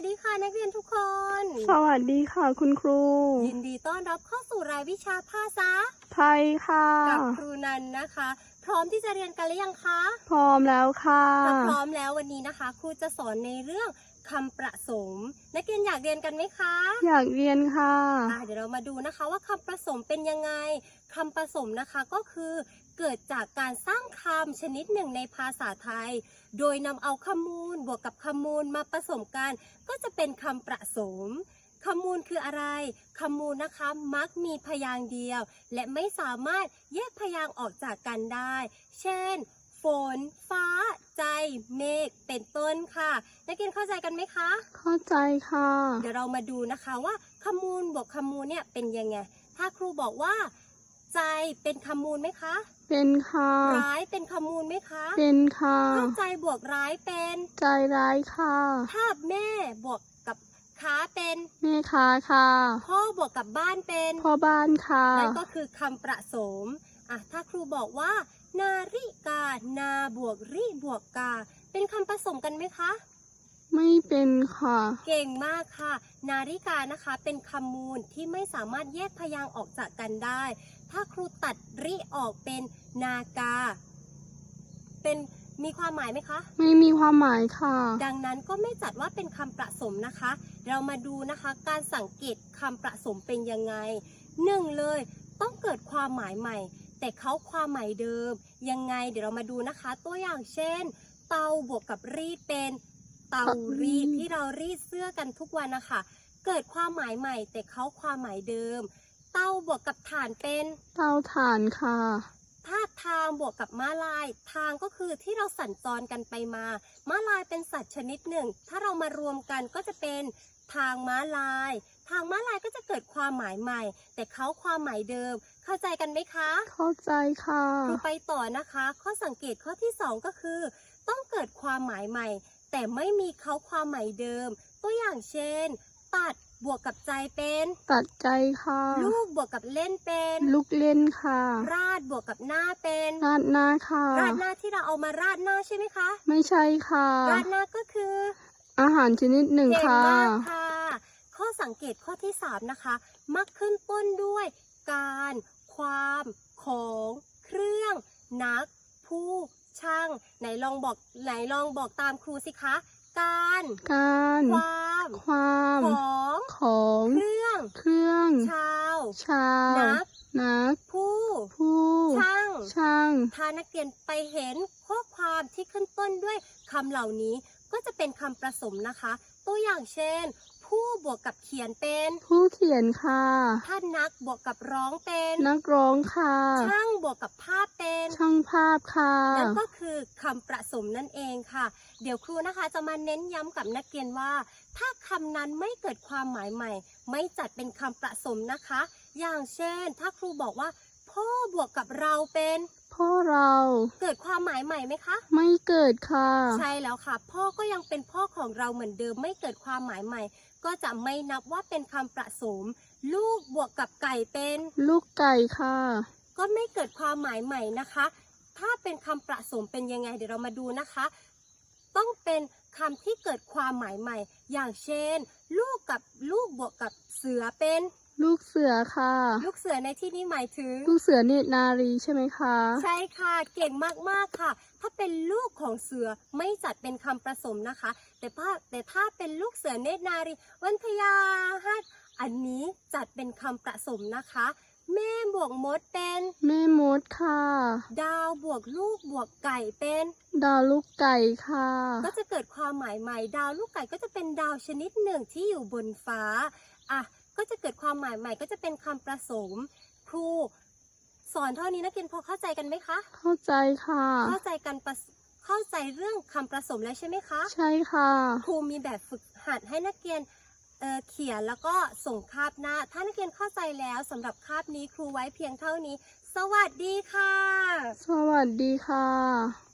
วัสดีค่ะนักเรียนทุกคน สวัสดีค่ะคุณครู ยินดีต้อนรับเข้าสู่รายวิชาภาษาไทยค่ะกับครูนันนะคะ พร้อมที่จะเรียนกันหรือยังคะพร้อมแล้วค่ะถ้าพร้อมแล้ววันนี้นะคะ ครูจะสอนในเรื่องคำประสม นักเรียนอยากเรียนกันไหมคะ อยากเรียนค่ะอะเดี๋ยวเรามาดูนะคะว่าคำประสมเป็นยังไงคำประสมนะคะก็คือ เกิดจากการสร้างคำชนิดหนึ่งในภาษาไทย โดยนำเอาคำมูลบวกกับคำมูลมาผสมกัน ก็จะเป็นคำประสมคำมูลคืออะไร คำมูลนะคะมักมีพยางค์เดียว และไม่สามารถแยกพยางค์ออกจากกันได้ เช่น ฝน ฟ้า ใจ เมฆ เป็นต้นค่ะ นักเรียนเข้าใจกันไหมคะ เข้าใจค่ะ เดี๋ยวเรามาดูนะคะว่าคำมูลบวกคำมูลเนี่ยเป็นยังไง ถ้าครูบอกว่า ใจเป็นคำมูลไหมคะ เป็นค่ะ ร้ายเป็นคำมูลไหมคะเป็นค่ะ ถ้าใจบวกร้ายเป็น ใจร้ายค่ะถ้าแม่บวกกับค้าเป็น แม่ค้าค่ะ พ่อบวกกับบ้านเป็นพ่อบ้านค่ะนั่นก็คือคำประสมอะถ้าครูบอกว่า นาฬิกา นาบวกริบวกกา เป็นคำผสมกันไหมคะ ไม่เป็นค่ะ เก่งมากค่ะ นาฬิกานะคะเป็นคำมูลที่ไม่สามารถแยกพยางค์ออกจากกันได้ ถ้าครูตัดริออกเป็นนากา เป็นมีความหมายไหมคะ ไม่มีความหมายค่ะ ดังนั้นก็ไม่จัดว่าเป็นคำประสมนะคะ เรามาดูนะคะการสังเกตคำประสมเป็นยังไงหนึ่งเลยต้องเกิดความหมายใหม่ แต่เขาความหมายเดิม ยังไงเดี๋ยวเรามาดูนะคะ ตัวอย่างเช่น เตาบวกกับรีดเป็น เตารีดที่เรารีดเสื้อกันทุกวันนะคะเกิดความหมายใหม่ แต่เขาความหมายเดิม เตาบวกกับถ่านเป็นเตาถ่านค่ะถ้าทางบวกกับม้าลาย ทางก็คือที่เราสัญจรกันไปมาม้าลายเป็นสัตว์ชนิดหนึ่ง ถ้าเรามารวมกันก็จะเป็นทางม้าลาย ทางม้าลายก็จะเกิดความหมายใหม่ แต่เขาความหมายเดิม เข้าใจกันไหมคะเข้าใจค่ะครูไปต่อนะคะ ข้อสังเกตข้อที่สองก็คือ ต้องเกิดความหมายใหม่ แต่ไม่มีเขาความหมายเดิม ตัวอย่างเช่น ตัดบวกกับใจเป็น ตัดใจค่ะ ลูกบวกกับเล่นเป็น ลูกเล่นค่ะ ราดบวกกับหน้าเป็น ราดหน้าค่ะ ราดหน้าที่เราเอามาราดหน้าใช่ไหมคะ ไม่ใช่ค่ะ ราดหน้าก็คือ อาหารชนิดหนึ่งเก่งค่ะมากค่ะ ข้อสังเกตข้อที่ 3 นะคะ มักขึ้นต้นด้วยการ ความ ของ เครื่อง นัก ผู้ ช่าง ไหนล องบอกไหนลองบอกตามครูสิคะ การ การ ความความ ของของเครื่อง เครื่อง ชาว ชาวนักนักผู้ผู้ช่างช่างถ้านักเรียนไปเห็นข้อความที่ขึ้นต้นด้วยคำเหล่านี้ก็จะเป็นคำประสมนะคะ ตัวอย่างเช่น ผู้บวกกับเขียนเป็น ผู้เขียนค่ะ ถ้านักบวกกับร้องเป็น นักร้องค่ะ ช่างบวกกับภาพเป็น ช่างภาพค่ะ นั่นก็คือคำประสมนั่นเองค่ะ เดี๋ยวครูนะคะจะมาเน้นย้ำกับนักเรียนว่า ถ้าคำนั้นไม่เกิดความหมายใหม่ ไม่จัดเป็นคำประสมนะคะ อย่างเช่น ถ้าครูบอกว่า พ่อบวกกับเราเป็น พ่อเรา เกิดความหมายใหม่ไหมคะ ไม่เกิดค่ะ ใช่แล้วค่ะ พ่อก็ยังเป็นพ่อของเราเหมือนเดิมไม่เกิดความหมายใหม่ ก็จะไม่นับว่าเป็นคำประสม ลูกบวกกับไก่เป็น ลูกไก่ค่ะ ก็ไม่เกิดความหมายใหม่นะคะ ถ้าเป็นคำประสมเป็นยังไงเดี๋ยวเรามาดูนะคะ ต้องเป็นคำที่เกิดความหมายใหม่ อย่างเช่น ลูกกับลูกบวกกับเสือเป็น ลูกเสือค่ะ ลูกเสือในที่นี้หมายถึง ลูกเสือเนตรนารีใช่ไหมคะ ใช่ค่ะ เก่งมากๆค่ะ ถ้าเป็นลูกของเสือไม่จัดเป็นคำประสมนะคะ แต่ถ้าแต่ถ้าเป็นลูกเสือเนตรนารี วันพยาฮัดอันนี้จัดเป็นคำประสมนะคะ แม่บวกมดเป็น แม่มดค่ะ ดาวบวกลูกบวกไก่เป็น ดาวลูกไก่ค่ะ ก็จะเกิดความหมายใหม่ ดาวลูกไก่ก็จะเป็นดาวชนิดหนึ่งที่อยู่บนฟ้าอะ ก็จะเกิดความหมายใหม่ก็จะเป็นคำประสมครูสอนเท่านี้นักเรียนพอเข้าใจกันไหมคะ เข้าใจค่ะ เข้าใจกันประสเข้าใจเรื่องคำประสมแล้วใช่ไหมคะ ใช่ค่ะ ครูมีแบบฝึกหัดให้นักเรียนเอ่อเขียนแล้วก็ส่งคาบหน้า ถ้านักเรียนเข้าใจแล้วสำหรับคาบนี้ครูไว้เพียงเท่านี้ สวัสดีค่ะ สวัสดีค่ะ